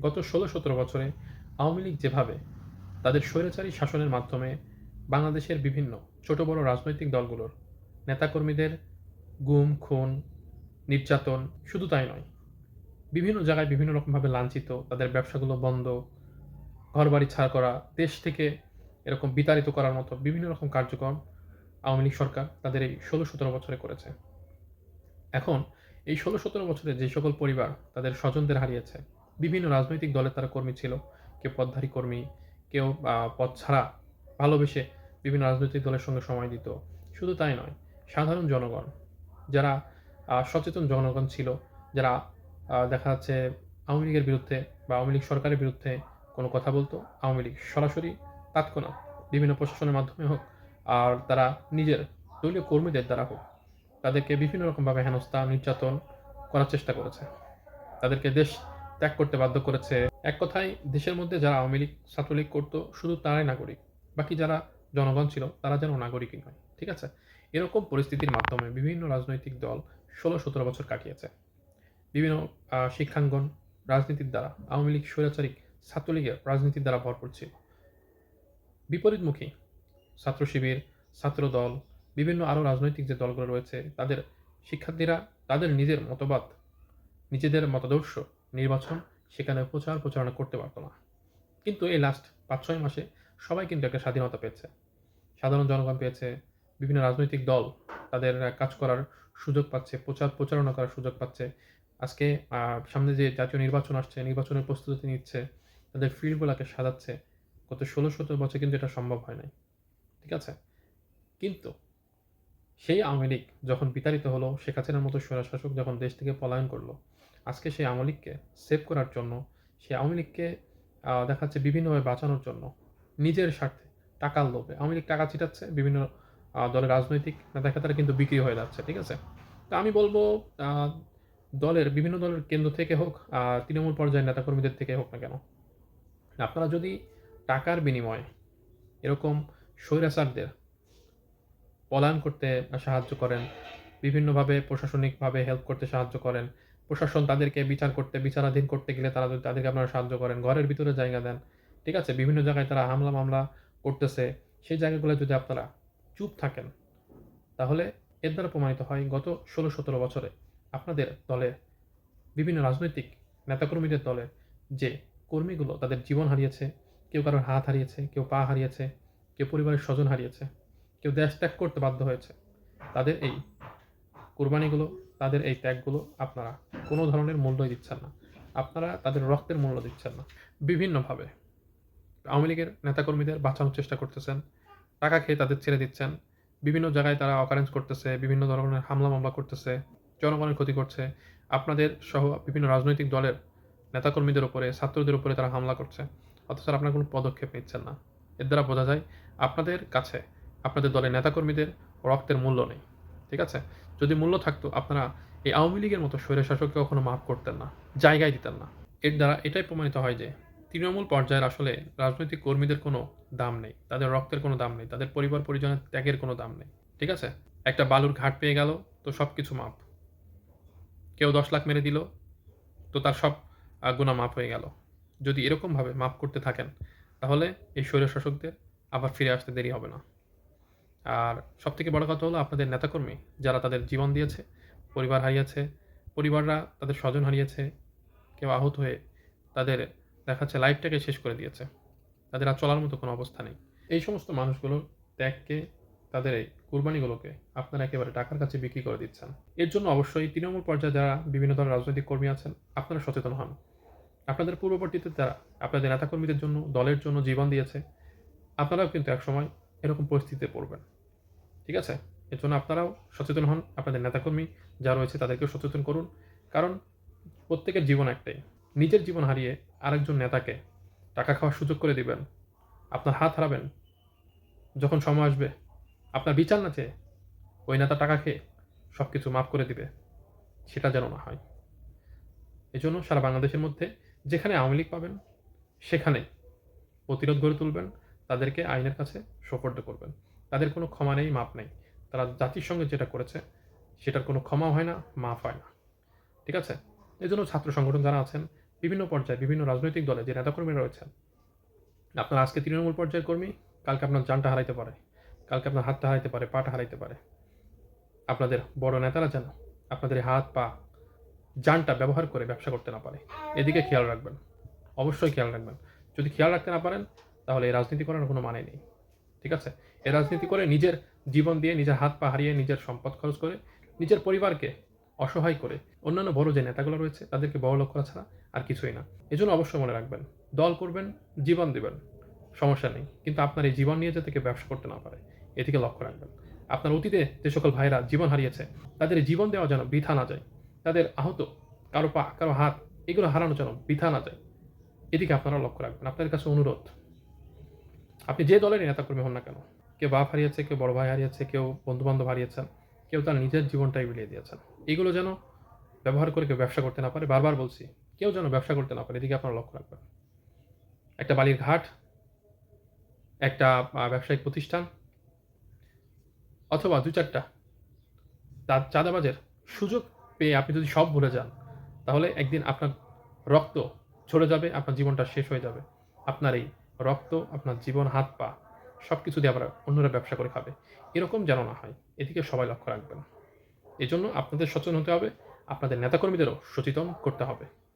গত ষোলো সতেরো বছরে আওয়ামী লীগ যেভাবে তাদের স্বৈরাচারী শাসনের মাধ্যমে বাংলাদেশের বিভিন্ন ছোট বড় রাজনৈতিক দলগুলোর নেতাকর্মীদের গুম, খুন, নির্যাতন শুধু তাই নয়, বিভিন্ন জায়গায় বিভিন্ন রকমভাবে লাঞ্ছিত, তাদের ব্যবসাগুলো বন্ধ, ঘরবাড়ি ছাড় করা, দেশ থেকে এরকম বিতাড়িত করার মতো বিভিন্ন রকম কার্যক্রম আওয়ামী লীগ সরকার তাদের এই ষোলো সতেরো বছরে করেছে। এখন এই ষোলো সতেরো বছরে যে সকল পরিবার তাদের স্বজনদের হারিয়েছে বিভিন্ন রাজনৈতিক দলের তারা কর্মী ছিল, কেউ পদধারী কর্মী, কেউ পদ ছাড়া ভালোবেসে বিভিন্ন রাজনৈতিক দলের সঙ্গে সময় দিত। শুধু তাই নয়, সাধারণ জনগণ যারা সচেতন জনগণ ছিল, যারা দেখা যাচ্ছে আওয়ামী লীগের বিরুদ্ধে বা আওয়ামী লীগ সরকারের বিরুদ্ধে কোনো কথা বলতো, আওয়ামী লীগ সরাসরি তাৎক্ষণাৎ বিভিন্ন প্রশাসনের মাধ্যমে হোক আর তারা নিজের দলীয় কর্মীদের দ্বারা হোক, তাদেরকে বিভিন্ন রকমভাবে হেনস্থা, নির্যাতন করার চেষ্টা করেছে। তাদেরকে দেশ ত্যাগ করতে বাধ্য করেছে। এক কথায়, দেশের মধ্যে যারা আওয়ামী লীগ, ছাত্রলীগ করতো, শুধু তারাই নাগরিক। বাকি যারা জনগণ ছিল, তারা যেন নাগরিকই নয়, ঠিক আছে? এরকম পরিস্থিতির মাধ্যমে বিভিন্ন রাজনৈতিক দল ষোলো সতেরো বছর কাটিয়েছে। বিভিন্ন শিক্ষাঙ্গন, রাজনীতির দ্বারা, আওয়ামী লীগ স্বৈরাচারিক ছাত্রলীগের রাজনীতির দ্বারা ভরপুর ছিল। বিপরীতমুখী, ছাত্র শিবির, ছাত্র দল, বিভিন্ন আরও রাজনৈতিক যে দলগুলো রয়েছে, তাদের শিক্ষার্থীরা, তাদের নিজের মতবাদ, নিজেদের মতাদর্শ নির্বাচন, সেখানে প্রচার প্রচারণা করতে পারতো না। কিন্তু এই লাস্ট পাঁচ ছয় মাসে সবাই কিন্তু একটা স্বাধীনতা পেয়েছে। সাধারণ জনগণ পেয়েছে, বিভিন্ন রাজনৈতিক দল তাদের কাজ করার সুযোগ পাচ্ছে, প্রচার প্রচারণা করার সুযোগ পাচ্ছে। আজকে সামনে যে জাতীয় নির্বাচন আসছে, নির্বাচনের প্রস্তুতি নিচ্ছে, তাদের ফিল্ডগুলোকে সাজাচ্ছে, গত ষোলো সতেরো বছর কিন্তু এটা সম্ভব হয় নাই। ঠিক আছে? কিন্তু সেই আওয়ামী লীগ যখন বিতাড়িত হলো, শেখ হাসিনার মতো স্বৈরশাসক যখন দেশ থেকে পলায়ন করল আজকে সেই আওয়ামী লীগকে সেভ করার জন্য, সেই আওয়ামী লীগকে বিভিন্নভাবে বাঁচানোর জন্য, নিজের স্বার্থে টাকার লোভে। আওয়ামী লীগ টাকা চিটাচ্ছে বিভিন্ন দলের রাজনৈতিক নেতা খেতারা কিন্তু বিক্রি হয়ে যাচ্ছে, ঠিক আছে? তো আমি বলব দলের, বিভিন্ন দলের কেন্দ্র থেকে হোক তৃণমূল পর্যায়ের নেতাকর্মীদের থেকে হোক না কেন, আপনারা যদি টাকার বিনিময়ে এরকম স্বৈরাচারদের পলায়ন করতে সাহায্য করেন, বিভিন্নভাবে প্রশাসনিকভাবে হেল্প করতে সাহায্য করেন প্রশাসন তাদেরকে বিচার করতে, বিচারাধীন করতে গেলে তারা যদি তাদেরকে আপনারা সাহায্য করেন, ঘরের ভিতরে জায়গা দেন, ঠিক আছে? বিভিন্ন জায়গায় তারা হামলা মামলা করতেছে, সেই জায়গাগুলো যদি আপনারা চুপ থাকেন, তাহলে এর দ্বারা প্রমাণিত হয় গত ষোলো সতেরো বছরে আপনাদের দলের বিভিন্ন রাজনৈতিক নেতাকর্মীদের দলে যে কর্মীগুলো তাদের জীবন হারিয়েছে, কেউ কারোর হাত হারিয়েছে, কেউ পা হারিয়েছে, কেউ পরিবারের স্বজন হারিয়েছে, কেউ দেশ ত্যাগ করতে বাধ্য হয়েছে, তাদের এই কোরবানিগুলো তাদের এই ত্যাগগুলো আপনারা কোনো ধরনের মূল্যই দিচ্ছেন না। আপনারা তাদের রক্তের মূল্য দিচ্ছেন না। বিভিন্নভাবে আওয়ামী লীগের নেতাকর্মীদের বাঁচানোর চেষ্টা করতেছেন, টাকা খেয়ে তাদের ছেড়ে দিচ্ছেন। বিভিন্ন জায়গায় তারা অকারেন্স করতেছে, বিভিন্ন ধরনের হামলা মামলা করতেছে, জনগণের ক্ষতি করছে। আপনাদের সহ বিভিন্ন রাজনৈতিক দলের নেতাকর্মীদের উপরে, ছাত্রদের উপরে তারা হামলা করছে। অথচ আপনারা কোনো পদক্ষেপ নিচ্ছেন না। এর দ্বারা বোঝা যায়, আপনাদের কাছে, আপনাদের দলের নেতাকর্মীদের রক্তের মূল্য নেই। ঠিক আছে? যদি মূল্য থাকতো, আপনারা এই আওয়ামী লীগের মতো স্বৈরশাসককে কখনো মাফ করতেন না, জায়গায় দিতেন না। এর দ্বারা এটাই প্রমাণিত হয় যে, তৃণমূল পর্যায়ের আসলে রাজনৈতিক কর্মীদের কোনো দাম নেই, তাদের রক্তের কোনো দাম নেই, তাদের পরিবার পরিজনের ত্যাগের কোনো দাম নেই, ঠিক আছে? একটা বালুর ঘাট পেয়ে গেল, তো সব কিছু মাপ কেউ দশ লাখ মেরে দিল, তো তার সব গুণা মাপ হয়ে গেল। যদি এরকমভাবে মাপ করতে থাকেন, তাহলে এই স্বৈরশাসকদের আবার ফিরে আসতে দেরি হবে না। আর সবথেকে বড় কথা হলো আপনাদের নেতাকর্মী যারা তাদের জীবন দিয়েছে, পরিবার হারিয়েছে, পরিবাররা তাদের স্বজন হারিয়েছে, কেউ আহত হয়ে তাদের দেখাচ্ছে লাইফটাকে শেষ করে দিয়েছে। তাদের আর চলার মতো কোনো অবস্থা নেই। এই সমস্ত মানুষগুলোর ত্যাগকে, তাদের এই কুরবানিগুলোকে আপনারা একেবারে টাকার কাছে বিক্রি করে দিচ্ছেন। এর জন্য অবশ্যই তৃণমূল পর্যায়ে যারা বিভিন্ন ধরনের রাজনৈতিক কর্মী আছেন, আপনারা সচেতন হন। আপনাদের পূর্ববর্তীতে তারা আপনাদের নেতাকর্মীদের জন্য, দলের জন্য জীবন দিয়েছে। আপনারাও কিন্তু একসময় এরকম পরিস্থিতিতে পড়বেন। ঠিক আছে? এর জন্য আপনারাও সচেতন হন, আপনাদের নেতাকর্মী যা রয়েছে তাদেরকেও সচেতন করুন। কারণ প্রত্যেকের জীবন একটাই। নিজের জীবন হারিয়ে আরেকজন নেতাকে টাকা খাওয়ার সুযোগ করে দিবেন। আপনার হাত হারাবেন। যখন সময় আসবে, আপনার বিচার না চেয়ে ওই নেতা টাকা খেয়ে সব কিছু মাফ করে দিবে। সেটা যেন না হয়। এজন্য সারা বাংলাদেশের মধ্যে যেখানে আওয়ামী লীগ পাবেন, সেখানে প্রতিরোধ গড়ে তুলবেন, তাদেরকে আইনের কাছে সোপর্দ করবেন। তাদের কোনো ক্ষমা নেই, মাপ নেই। তারা জাতির সঙ্গে যেটা করেছে, সেটার কোনো ক্ষমা হয় না মাফ হয় না। ঠিক আছে? এই জন্য ছাত্র সংগঠন যারা আছেন, বিভিন্ন পর্যায়ে বিভিন্ন রাজনৈতিক দলে যে নেতাকর্মীরা রয়েছেন, আপনার আজকে তৃণমূল পর্যায়ের কর্মী, কালকে আপনার জানটা হারাইতে পারে, কালকে আপনার হাতটা হারাইতে পারে, পাটা হারাইতে পারে। আপনাদের বড় নেতারা যেন আপনাদের হাত, পা, জানটা ব্যবহার করে ব্যবসা করতে না পারে। এদিকে খেয়াল রাখবেন, অবশ্যই খেয়াল রাখবেন। যদি খেয়াল রাখতে না পারেন, তাহলে এই রাজনীতি করার কোনো মানে নেই। ঠিক আছে? এ রাজনীতি করে নিজের জীবন দিয়ে নিজের হাত পা হারিয়ে নিজের সম্পদ খরচ করে নিজের পরিবারকে অসহায় করে অন্যান্য বড় যে নেতাগুলো রয়েছে তাদেরকে বড় লোক করা ছাড়া আর কিছুই না। এজন্য অবশ্যই মনে রাখবেন, দল করবেন, জীবন দিবেন, সমস্যা নেই। কিন্তু আপনার এই জীবন নিয়ে যাতে ব্যবসা করতে না পারে, এদিকে লক্ষ্য রাখবেন। আপনার অতীতে যে সকল ভাইরা জীবন হারিয়েছে, তাদের জীবন দেওয়া যেন বৃথা না যায়। তাদের আহত, কারও পা, কারও হাত, এগুলো হারানো যেন বৃথা না যায়। এদিকে আপনারা লক্ষ্য রাখবেন। আপনাদের কাছে অনুরোধ আপনি যে দলেরই নেতাকর্মী হন না কেন? কেউ বাপ হারিয়েছে, কেউ বড় ভাই হারিয়েছে, কেউ বন্ধু বান্ধব হারিয়েছেন, কেউ তার নিজের জীবনটাই বিলিয়ে দিয়েছেন। এগুলো যেন ব্যবহার করে কেউ ব্যবসা করতে না পারে, বারবার বলছি, কেউ যেন ব্যবসা করতে না পারে, এদিকে আপনারা লক্ষ্য রাখবেন। একটা বালির ঘাট, একটা ব্যবসায়িক প্রতিষ্ঠান, অথবা দু চারটা তার চাঁদাবাজের সুযোগ পেয়ে আপনি যদি সব ভুলে যান, তাহলে একদিন আপনার রক্ত ঝরে যাবে, আপনার জীবনটা শেষ হয়ে যাবে। আপনার এই রক্ত, আপনার জীবন, হাত, পা সব কিছু দিয়ে আমরা অন্যরা ব্যবসা করে খাবে। এরকম যেন না হয়, এদিকে সবাই লক্ষ্য রাখবেন। এজন্য জন্য আপনাদের সচেতন হতে হবে, আপনাদের নেতাকর্মীদেরও সচেতন করতে হবে।